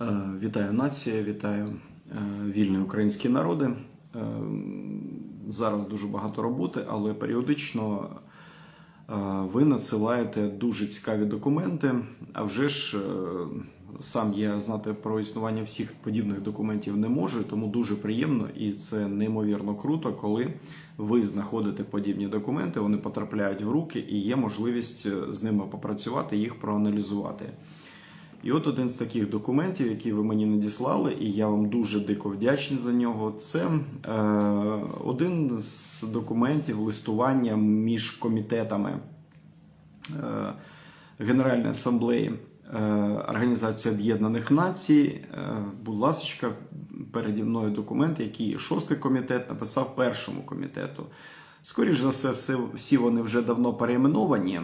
Е, Вітаю нація, вітаю е, вільні українські народи. Е, Зараз дуже багато роботи, але періодично ви надсилаєте дуже цікаві документи. А вже ж сам я знати про існування всіх подібних документів не можу, тому дуже приємно і це неймовірно круто, коли ви знаходите подібні документи, вони потрапляють в руки і є можливість з ними попрацювати, їх проаналізувати. І от один з таких документів, які ви мені надіслали, і я вам дуже дико вдячний за нього. Це е, один з документів листування між комітетами е, Генеральної асамблеї е, Організації Об'єднаних Націй. Е, будь ласка, переді мною документ, який шостий комітет написав першому комітету. Скоріш за все, всі вони вже давно перейменовані.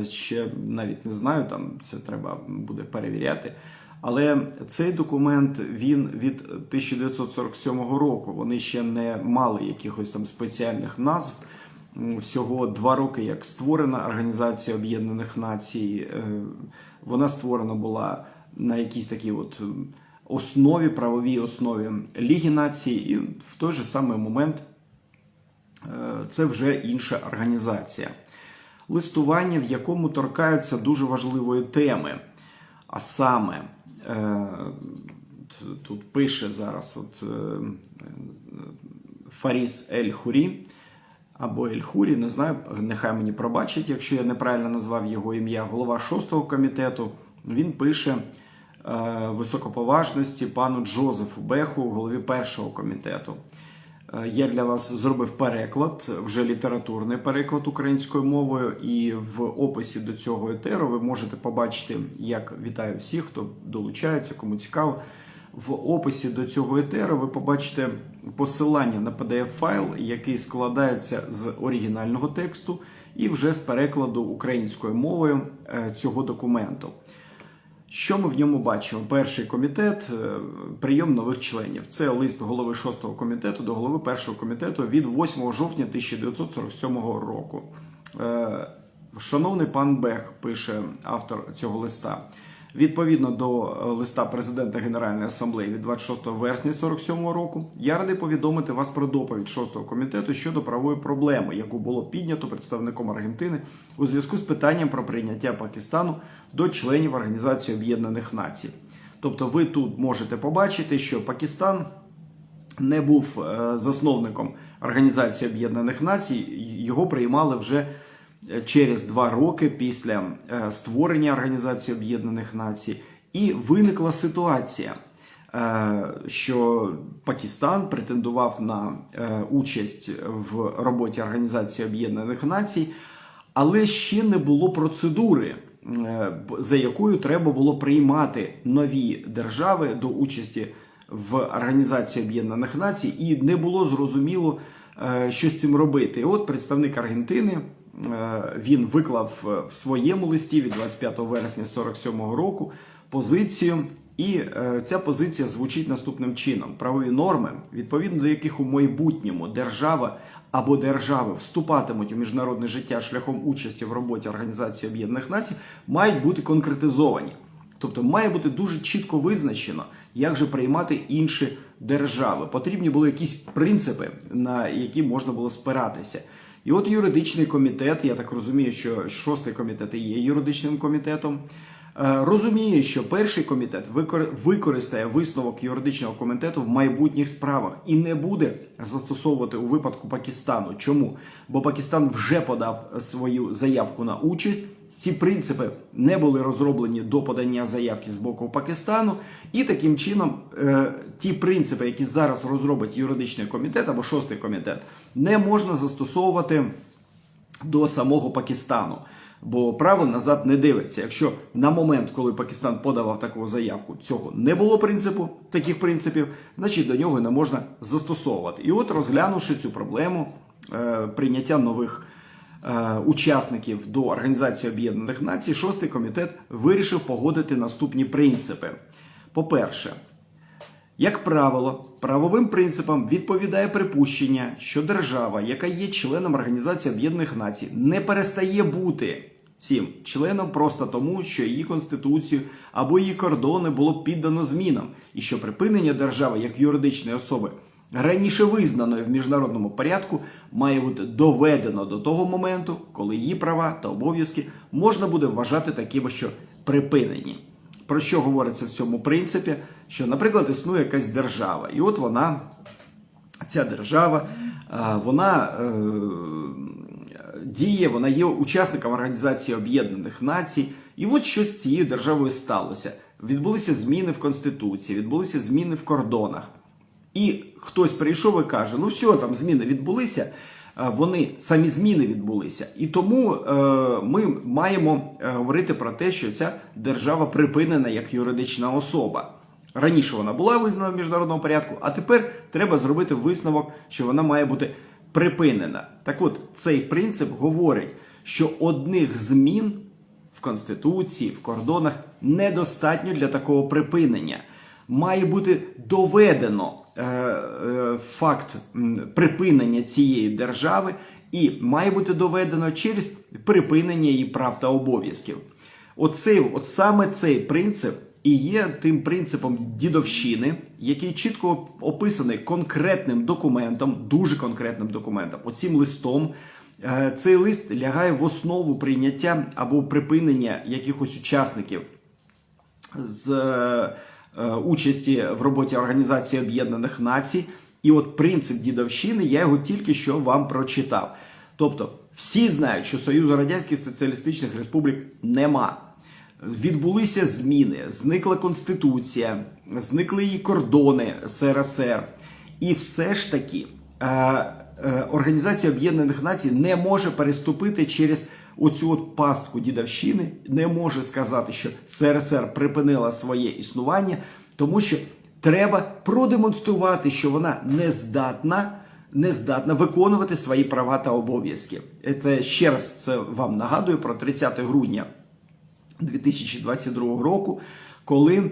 Е, Ще навіть не знаю, там це треба буде перевіряти. Але цей документ він від 1947 року. Вони ще не мали якихось там спеціальних назв. Всього два роки, як створена Організація Об'єднаних Націй. Е, Вона створена була на якійсь такій от основі, правовій основі Ліги націй, і в той же самий момент це вже інша організація. Листування, в якому торкаються дуже важливої теми. А саме, е, тут пише зараз от, е, е, Фаріс Ель Хурі або Ель Хурі, не знаю, нехай мені пробачить, якщо я неправильно назвав його ім'я, голова шостого комітету. Він пише е, високоповажності пану Джозефу Беху, голові першого комітету. Е, Я для вас зробив переклад, вже літературний переклад українською мовою, і в описі до цього етеру ви можете побачити, як вітаю всіх, хто долучається, кому цікаво. В описі до цього етеру ви побачите посилання на PDF-файл, який складається з оригінального тексту і вже з перекладу українською мовою е, цього документу. Що ми в ньому бачимо? Перший комітет, е, прийом нових членів. Це лист голови 6-го комітету до голови першого комітету від 8 жовтня 1947 року. Е, Шановний пан Бех, пише автор цього листа. Відповідно до е, листа президента Генеральної асамблеї від 26 вересня 47 року, я радий повідомити вас про доповідь 6-го комітету щодо правової проблеми, яку було піднято представником Аргентини у зв'язку з питанням про прийняття Пакистану до членів Організації Об'єднаних Націй. Тобто, ви тут можете побачити, що Пакистан не був е, засновником Організації Об'єднаних Націй, його приймали вже через два роки після е, створення Організації Об'єднаних Націй, і виникла ситуація, е, що Пакистан претендував на е, участь в роботі Організації Об'єднаних Націй, але ще не було процедури. За якою треба було приймати нові держави до участі в Організації Об'єднаних Націй, і не було зрозуміло, що з цим робити. І от представник Аргентини він виклав е, в своєму листі від 25 вересня 47 року позицію. І е, ця позиція звучить наступним чином: правові норми, відповідно до яких у майбутньому держава або держави вступатимуть у міжнародне життя шляхом участі в роботі Організації Об'єднаних Націй, мають бути конкретизовані. Тобто має бути дуже чітко визначено, як же приймати інші держави. Потрібні були якісь принципи, на які можна було спиратися. І от юридичний комітет, я так розумію, що шостий комітет і є юридичним комітетом. е, Розуміє, що перший комітет використає висновок юридичного комітету в майбутніх справах і не буде застосовувати у випадку Пакистану. Чому? Бо Пакистан вже подав свою заявку на участь. Ці принципи не були розроблені до подання заявки з боку Пакистану, і таким чином е, ті принципи, які зараз розробить юридичний комітет або шостий комітет, не можна застосовувати до самого Пакистану. Бо право назад не дивиться. Якщо на момент, коли Пакистан подавав таку заявку, цього не було принципу, таких принципів, значить до нього не можна застосовувати. І от розглянувши цю проблему е, прийняття нових учасників до Організації Об'єднаних Націй, шостий комітет вирішив погодити наступні принципи. По-перше, як правило, правовим принципам відповідає припущення, що держава, яка є членом Організації Об'єднаних Націй, не перестає бути цим членам просто тому, що її конституцію або її кордони було піддано змінам, і що припинення держави як юридичної особи раніше визнаної в міжнародному порядку має бути доведено до того моменту, коли її права та обов'язки можна буде вважати такими, що припинені. Про що говориться в цьому принципі? Що, наприклад, існує якась держава, і от вона, ця держава, вона е, діє, вона є учасником Організації Об'єднаних Націй. І от що з цією державою сталося. Відбулися зміни в Конституції, відбулися зміни в кордонах. І хтось прийшов і каже: ну все, там зміни відбулися, е, вони самі зміни відбулися. І тому е, ми маємо е, говорити про те, що ця держава припинена як юридична особа. Раніше вона була визнана в міжнародному порядку, а тепер треба зробити висновок, що вона має бути припинена. Так от, цей принцип говорить, що одних змін в Конституції, в кордонах недостатньо для такого припинення. Має бути доведено е, е, факт припинення цієї держави, і має бути доведено через припинення її прав та обов'язків. Оцей, от саме цей принцип і є тим принципом дідовщини, який чітко описаний конкретним документом, дуже конкретним документом, оцим листом. Е, Цей лист лягає в основу прийняття або припинення якихось учасників з участі в роботі Організації Об'єднаних Націй. І от принцип дідовщини я його тільки що вам прочитав. Тобто, всі знають, що Союзу Радянських Соціалістичних Республік нема. Відбулися зміни, зникла конституція, зникли її кордони СРСР. І все ж таки е, е, Організація Об'єднаних Націй не може переступити через оцю от пастку дідовщини, не може сказати, що СРСР припинила своє існування, тому що треба продемонструвати, що вона не здатна. Не здатна виконувати свої права та обов'язки. Це ще раз це вам нагадую про 30 грудня 2022 року, коли е,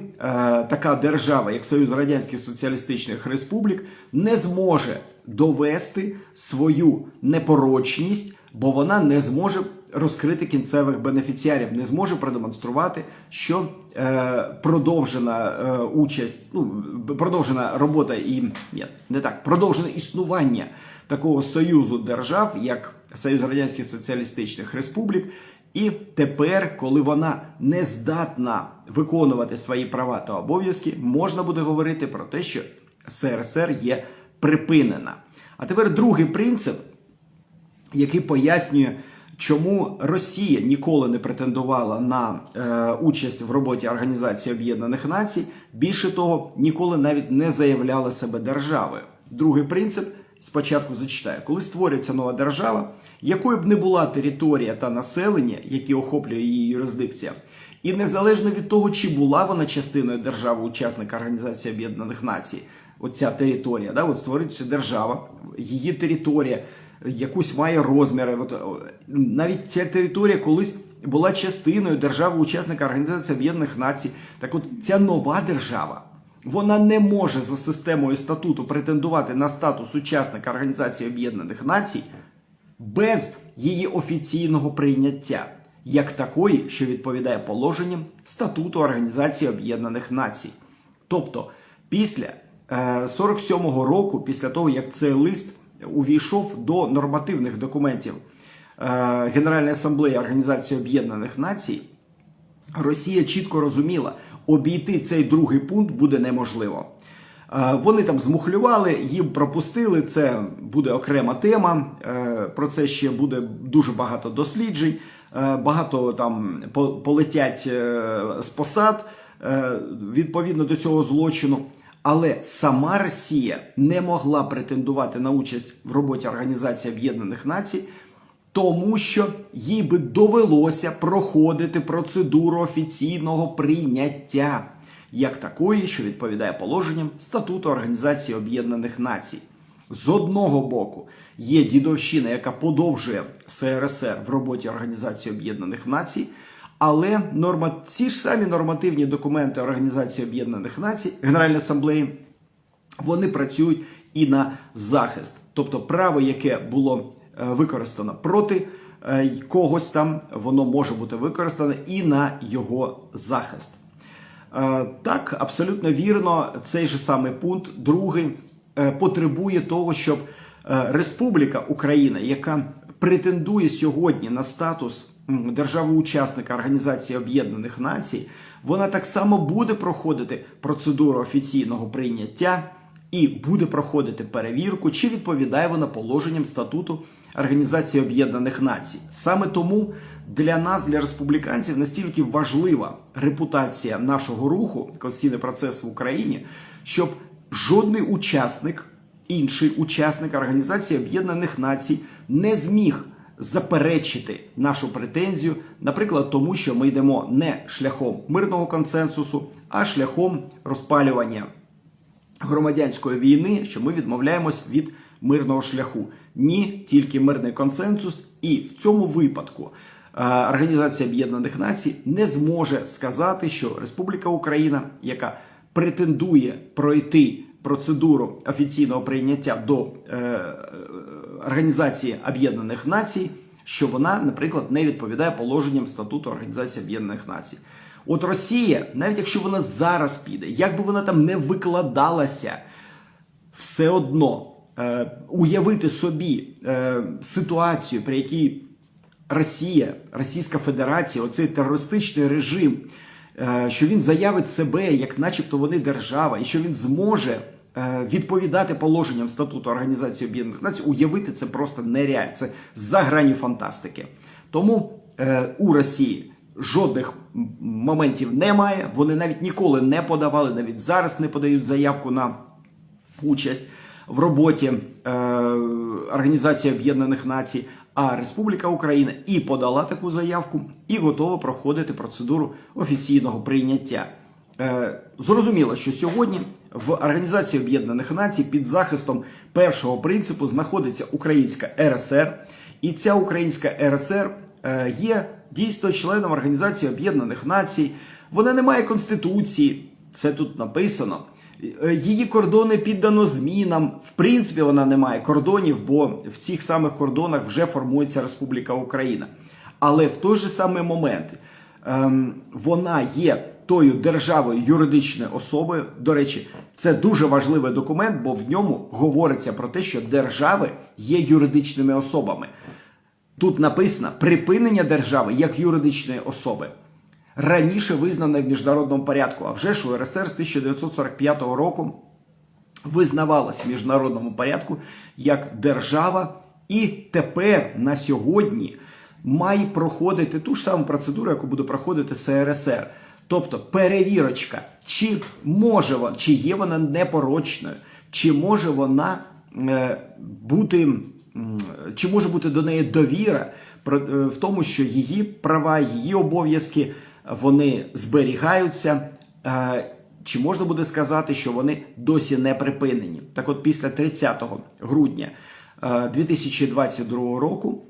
така держава, як Союз Радянських Соціалістичних Республік, не зможе довести свою непорочність, бо вона не зможе розкрити кінцевих бенефіціарів, не зможе продемонструвати, що е, продовжена е, участь, ну продовжена робота і ні, не так, продовжене існування такого союзу держав, як Союз Радянських Соціалістичних Республік. І тепер, коли вона не здатна виконувати свої права та обов'язки, можна буде говорити про те, що СРСР є припинена. А тепер другий принцип, який пояснює, чому Росія ніколи не претендувала на е, участь в роботі Організації Об'єднаних Націй, більше того, ніколи навіть не заявляла себе державою. Другий принцип спочатку зачитаю, коли створюється нова держава, якою б не була територія та населення, які охоплює її юрисдикція, і незалежно від того, чи була вона частиною держави-учасника Організації Об'єднаних Націй, оця територія, да, от створюється держава, її територія якусь має розміри. От, навіть ця територія колись була частиною держави-учасника Організації Об'єднаних Націй. Так от ця нова держава. Вона не може за системою статуту претендувати на статус учасника Організації Об'єднаних Націй без її офіційного прийняття, як такої, що відповідає положенням статуту Організації Об'єднаних Націй. Тобто, після е, 47-го року, після того як цей лист увійшов до нормативних документів е, Генеральної асамблеї Організації Об'єднаних Націй, Росія чітко розуміла, обійти цей другий пункт буде неможливо. Е, Вони там змухлювали, їм пропустили. Це буде окрема тема. Е, Про це ще буде дуже багато досліджень. Багато там полетять з посад відповідно до цього злочину. Але сама Росія не могла претендувати на участь в роботі Організації Об'єднаних Націй, тому що їй би довелося проходити процедуру офіційного прийняття як такої, що відповідає положенням статуту Організації Об'єднаних Націй. З одного боку є дідовщина, яка подовжує СРСР в роботі Організації Об'єднаних Націй. Але норма, ці ж самі нормативні документи Організації Об'єднаних Націй, Генеральної асамблеї, вони працюють і на захист, тобто право, яке було е, використано проти е, когось там, воно може бути використане і на його захист. Е, Так, абсолютно вірно, цей же самий пункт, другий, потребує того, щоб Республіка Україна, яка претендує сьогодні на статус м, держави-учасника Організації Об'єднаних Націй, вона так само буде проходити процедуру офіційного прийняття і буде проходити перевірку, чи відповідає вона положенням статуту Організації Об'єднаних Націй. Саме тому для нас, для республіканців, настільки важлива репутація нашого руху, конституційний процес в Україні, щоб жодний учасник, інший учасник Організації Об'єднаних Націй не зміг заперечити нашу претензію, наприклад, тому що ми йдемо не шляхом мирного консенсусу, а шляхом розпалювання громадянської війни, що ми відмовляємось від мирного шляху. Ні, тільки мирний консенсус, і в цьому випадку е, Організація Об'єднаних Націй не зможе сказати, що Республіка Україна, яка претендує пройти процедуру офіційного прийняття до е, е, Організації Об'єднаних Націй, що вона, наприклад, не відповідає положенням статуту Організації Об'єднаних Націй. От Росія, навіть якщо вона зараз піде, як би вона там не викладалася, все одно е, уявити собі е, ситуацію, при якій Росія, Російська Федерація, оцей терористичний режим, е, що він заявить себе, як начебто вони держава, і що він зможе відповідати положенням статуту Організації Об'єднаних Націй, уявити це просто нереально. Це за граню фантастики. Тому е, у Росії жодних моментів немає. Вони навіть ніколи не подавали, навіть зараз не подають заявку на участь в роботі е, Організації Об'єднаних Націй. А Республіка Україна і подала таку заявку, і готова проходити процедуру офіційного прийняття. Е, зрозуміло, що сьогодні в Організації Об'єднаних Націй під захистом першого принципу знаходиться Українська РСР, і ця Українська РСР е, є дійсно членом Організації Об'єднаних Націй. Вона не має конституції, це тут написано. Е, Її кордони піддано змінам. В принципі, вона не має кордонів, бо в цих самих кордонах вже формується Республіка Україна. Але в той же самий момент ем, вона є тою державою юридичною особою. До речі, це дуже важливий документ, бо в ньому говориться про те, що держави є юридичними особами. Тут написано припинення держави як юридичної особи. Раніше визнане в міжнародному порядку, а вже ж УРСР з 1945 року визнавалась в міжнародному порядку як держава, і тепер на сьогодні має проходити ту ж саму процедуру, яку буде проходити СРСР. Тобто перевірочка, чи може вона, чи є вона непорочною, чи може вона е, бути, чи може бути до неї довіра про- е, в тому, що її права, її обов'язки вони зберігаються. Е, Чи можна буде сказати, що вони досі не припинені? Так от після 30 грудня е, 2022 року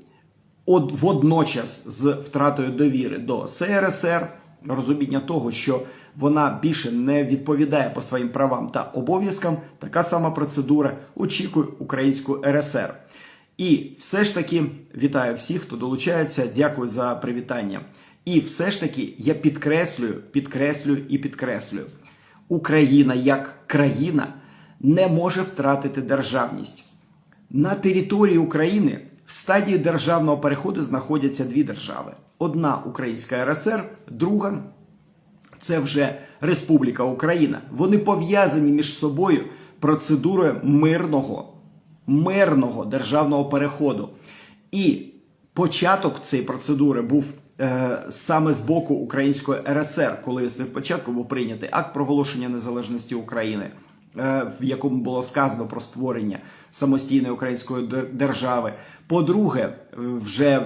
От водночас з втратою довіри до СРСР, розуміння того, що вона більше не відповідає по своїм правам та обов'язкам, така сама процедура очікує українську РСР. І все ж таки вітаю всіх, хто долучається. Дякую за привітання. І все ж таки я підкреслюю, підкреслюю і підкреслюю: Україна як країна не може втратити державність. На території України в стадії державного переходу знаходяться дві держави: одна Українська РСР, друга це вже Республіка Україна. Вони пов'язані між собою процедурою мирного, мирного державного переходу. І початок цієї процедури був е, саме з боку Української РСР, коли спочатку був прийнятий акт проголошення незалежності України в якому було сказано про створення самостійної української держави. По-друге, е, вже е,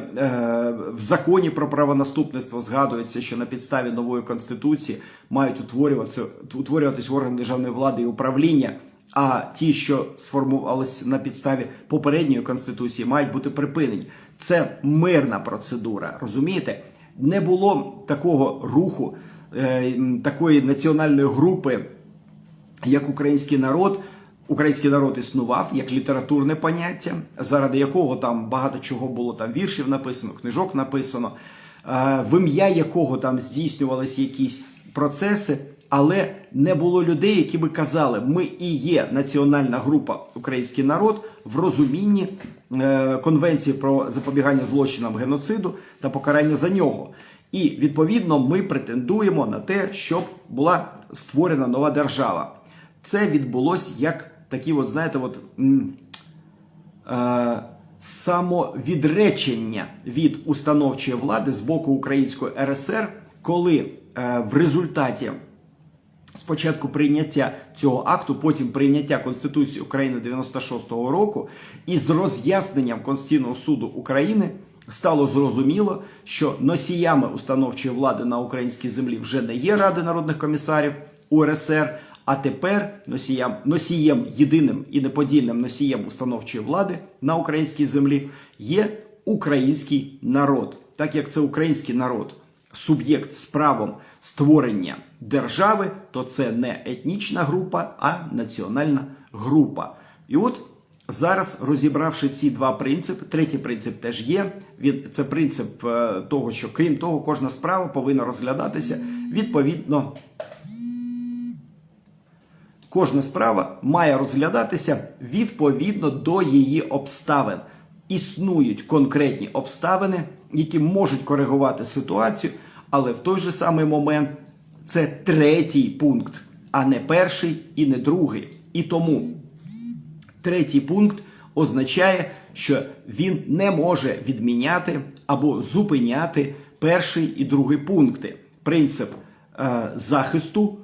в законі про правонаступництво згадується, що на підставі нової конституції мають утворюватися утворюватись органи державної влади і управління. А ті, що сформувалися на підставі попередньої конституції, мають бути припинені. Це мирна процедура. Розумієте? Не було такого руху, е, такої національної групи як український народ український народ існував як літературне поняття, заради якого там багато чого було там віршів написано, книжок написано, е, в ім'я якого там здійснювалися якісь процеси, але не було людей, які би казали, ми і є національна група український народ в розумінні е, конвенції про запобігання злочинам геноциду та покарання за нього. І відповідно ми претендуємо на те, щоб була створена нова держава. Це відбулось як такі, от знаєте, от. е, самовідречення від установчої влади з боку Української РСР, коли е, в результаті спочатку прийняття цього акту, потім прийняття Конституції України 96-го року, і з роз'ясненням Конституційного суду України стало зрозуміло, що носіями установчої влади на українській землі вже не є Ради народних комісарів УРСР. А тепер носіям, носієм єдиним і неподільним носієм установчої влади на українській землі є український народ, так як це український народ, суб'єкт з правом створення держави, то це не етнічна група, а національна група. І от зараз, розібравши ці два принципи, третій принцип теж є. Він це принцип е, того, що крім того, кожна справа повинна розглядатися відповідно. Кожна справа має розглядатися відповідно до її обставин. Існують конкретні обставини, які можуть коригувати ситуацію, але в той же самий момент це третій пункт, а не перший і не другий. І тому третій пункт означає, що він не може відміняти або зупиняти перший і другий пункти. Принцип е, захисту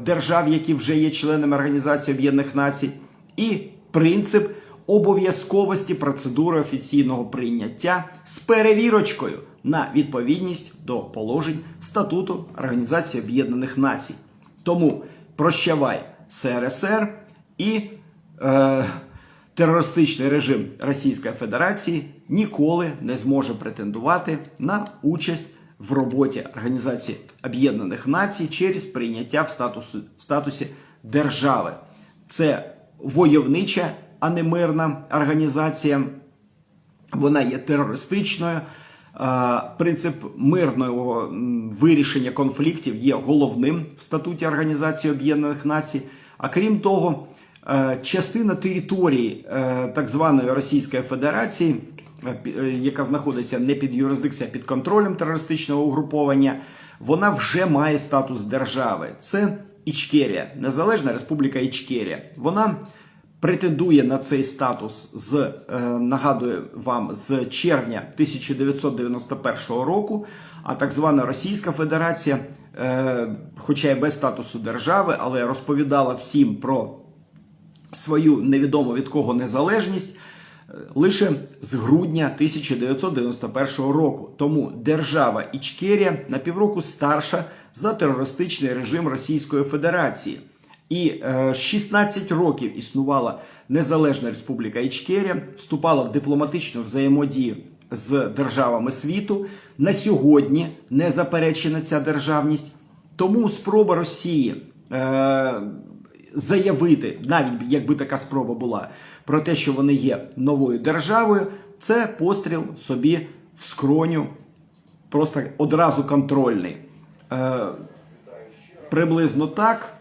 держав, які вже є членами Організації Об'єднаних Націй, і принцип обов'язковості процедури офіційного прийняття з перевірочкою на відповідність до положень статуту Організації Об'єднаних Націй. Тому прощавай СРСР і е, терористичний режим Російської Федерації ніколи не зможе претендувати на участь в роботі Організації Об'єднаних Націй через прийняття в, статусу, в статусі держави. Це войовнича, а не мирна організація. Вона є терористичною. Принцип мирного вирішення конфліктів є головним в статуті Організації Об'єднаних Націй. А крім того, е, частина території е, так званої Російської Федерації, яка знаходиться не під юрисдикцією, а під контролем терористичного угруповання, вона вже має статус держави. Це Ічкерія, Незалежна Республіка Ічкерія. Вона претендує на цей статус з е, нагадую вам з червня 1991 року. А так звана Російська Федерація, е, хоча й без статусу держави, але розповідала всім про свою невідомо від кого незалежність е, лише з грудня 1991 року. Тому держава Ічкерія на півроку старша за терористичний режим Російської Федерації. І е, 16 років існувала Незалежна Республіка Ічкерія, вступала в дипломатичну взаємодію з державами світу. На сьогодні не заперечена ця державність. Тому спроба Росії е, заявити, навіть якби така спроба була, про те, що вони є новою державою, це постріл собі в скроню, просто одразу контрольний. Е, приблизно так.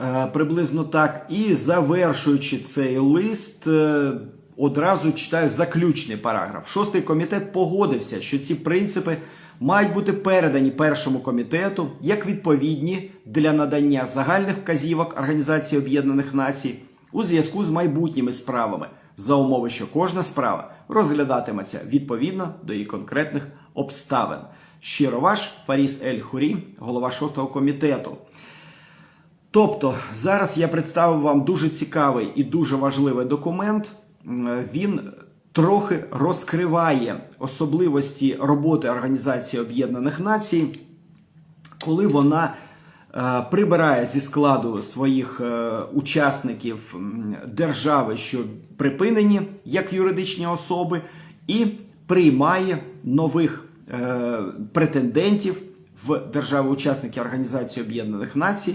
Е, Приблизно так. І завершуючи цей лист, е, одразу читаю заключний параграф. Шостий комітет погодився, що ці принципи мають бути передані першому комітету як відповідні для надання загальних вказівок Організації Об'єднаних Націй у зв'язку з майбутніми справами за умови, що кожна справа розглядатиметься відповідно до її конкретних обставин. Щиро ваш Фаріс Ель Хурі, голова шостого комітету. Тобто зараз я представив вам дуже цікавий і дуже важливий документ. Він трохи розкриває особливості роботи Організації Об'єднаних Націй, коли вона е, прибирає зі складу своїх е, учасників держави, що припинені як юридичні особи, і приймає нових е, претендентів в держави-учасники Організації Об'єднаних Націй.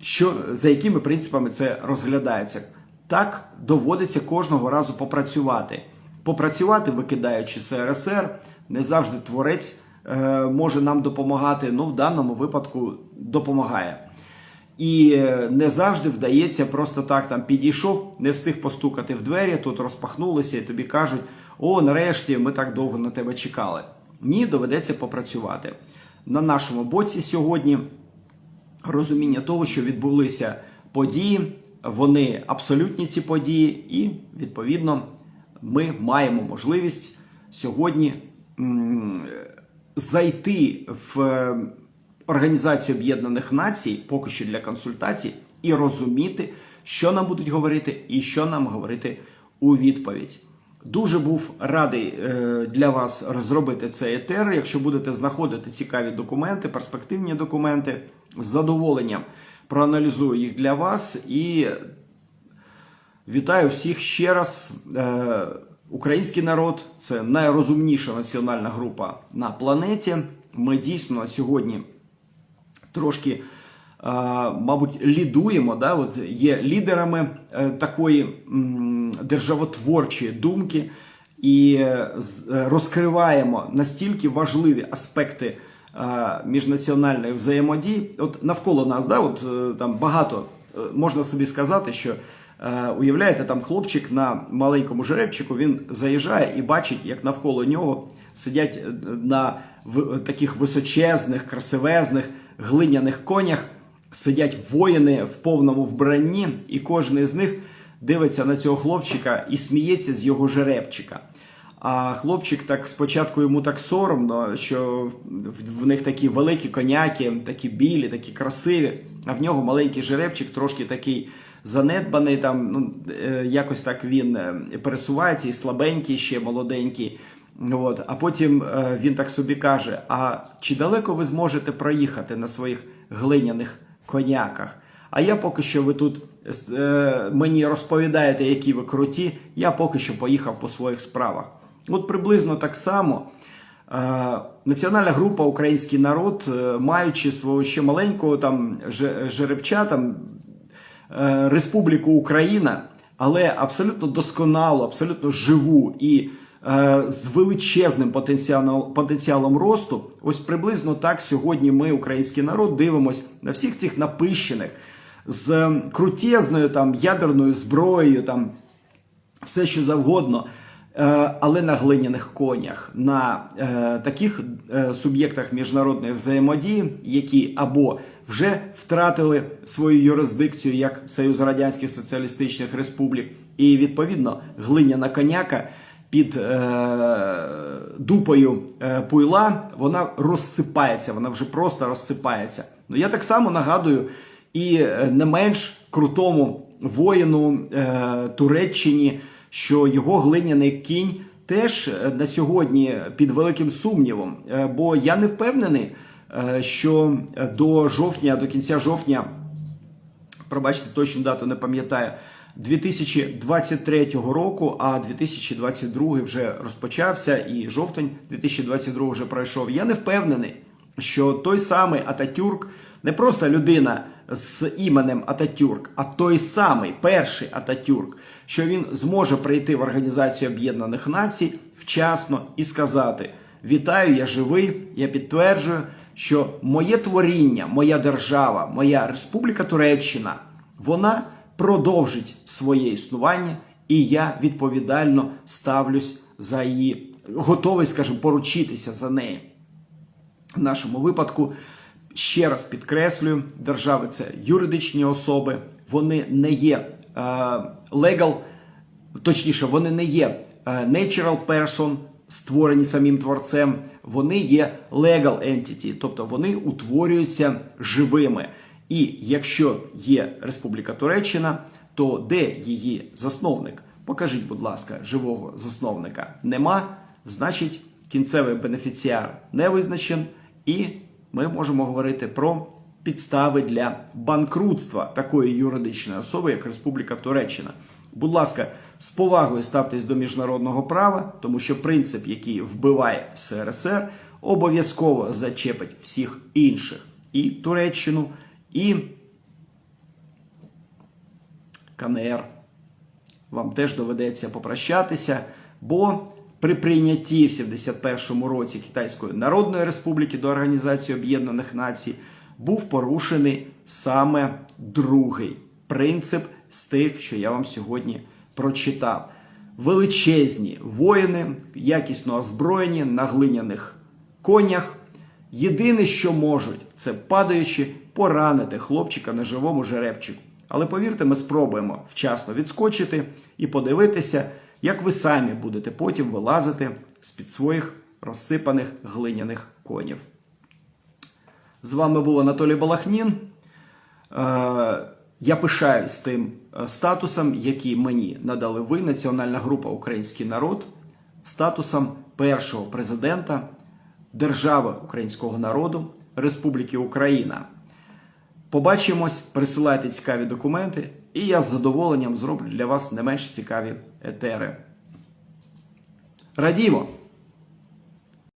Що, за якими принципами це розглядається. Так доводиться кожного разу попрацювати. Попрацювати, викидаючи СРСР, не завжди творець е, може нам допомагати. Ну, в даному випадку допомагає. І е, не завжди вдається просто так там підійшов, не встиг постукати в двері, тут розпахнулися, і тобі кажуть: о, нарешті ми так довго на тебе чекали. Ні, доведеться попрацювати. На нашому боці сьогодні розуміння того, що відбулися події, вони абсолютні ці події, і відповідно ми маємо можливість сьогодні зайти в е, Організацію Об'єднаних Націй, поки що для консультацій, і розуміти, що нам будуть говорити, і що нам говорити у відповідь. Дуже був радий е, для вас розробити цей етер. Якщо будете знаходити цікаві документи, перспективні документи, з задоволенням проаналізую їх для вас і вітаю всіх ще раз. Е, Український народ це найрозумніша національна група на планеті. Ми дійсно сьогодні трошки, мабуть, лідуємо, да? От є лідерами е, такої державотворчої думки і е, е, розкриваємо настільки важливі аспекти е, міжнаціональної взаємодії. От навколо нас, да, от е, там багато е, можна собі сказати, що. Е, Уявляєте, там хлопчик на маленькому жеребчику він заїжджає і бачить, як навколо нього сидять на таких височезних, красивезних глиняних конях, сидять воїни в повному вбранні, і кожен з них дивиться на цього хлопчика і сміється з його жеребчика. А хлопчик так спочатку йому так соромно, що в, них такі великі коняки, такі білі, такі красиві, а в нього маленький жеребчик, трошки такий занедбаний, там ну, е, якось так він е, пересувається і слабенький, ще молоденький. От. А потім е, він так собі каже: А чи далеко ви зможете проїхати на своїх глиняних коняках? А я поки що ви тут е, мені розповідаєте, які ви круті, я поки що поїхав по своїх справах. От приблизно так само. Е, Національна група Український народ, е, маючи свого ще маленького там жеребча, там е, Республіку Україна, але абсолютно досконалу, абсолютно живу і з величезним потенціалом, росту. Ось приблизно так сьогодні ми, український народ, дивимося на всіх цих напищених з крутезною там ядерною зброєю, там все що завгодно. Е, Але на глиняних конях, на е, таких е, суб'єктах міжнародної взаємодії, які або вже втратили свою юрисдикцію як Союз Радянських Соціалістичних Республік, і відповідно глиняна коняка під дупою пуйла вона розсипається, вона вже просто розсипається. Ну я так само нагадую і не менш крутому воїну Туреччині, що його глиняний кінь теж е, на сьогодні під великим сумнівом. Е, бо я не впевнений, е, що до жовтня, до кінця жовтня, пробачте, точну дату не пам'ятаю. 2023 року, а 2022 вже розпочався, і жовтень 2022 вже пройшов. Я не впевнений, що той самий Ататюрк не просто людина з іменем Ататюрк, а той самий перший Ататюрк, що він зможе прийти в Організацію Об'єднаних Націй вчасно і сказати: Вітаю, я живий, я підтверджую, що моє творіння, моя держава, моя Республіка Туреччина, вона продовжить своє існування, і я відповідально ставлюсь за її, готовий, скажімо, поручитися за неї. В нашому випадку, ще раз підкреслюю, держави це юридичні особи, вони не є е, legal, точніше, вони не є е, natural person, створені самим творцем, вони є legal entity, тобто вони утворюються живими. І якщо є Республіка Туреччина, то де її засновник? Покажіть, будь ласка, живого засновника нема, значить кінцевий бенефіціар не визначен, і ми можемо говорити про підстави для банкрутства такої юридичної особи, як Республіка Туреччина. Будь ласка, з повагою ставтесь до міжнародного права, тому що принцип, який вбиває СРСР, обов'язково зачепить всіх інших і Туреччину, і КНР. Вам теж доведеться попрощатися, бо при прийнятті в 71-му році Китайської Народної Республіки до Організації Об'єднаних Націй був порушений саме другий принцип з тих, що я вам сьогодні прочитав. Величезні воїни, якісно озброєні на глиняних конях. Єдине, що можуть, це падаючи, поранити хлопчика на живому жеребчику. Але повірте, ми спробуємо вчасно відскочити і подивитися, як ви самі будете потім вилазити з-під своїх розсипаних глиняних конів. З вами був Анатолій Балахнін. Е, Я пишаюсь тим е, статусом, який мені надали ви, Національна група Український народ, статусом першого президента держави українського народу Республіки Україна. Побачимось, присилайте цікаві документи, і я з задоволенням зроблю для вас не менш цікаві етери. Радімо!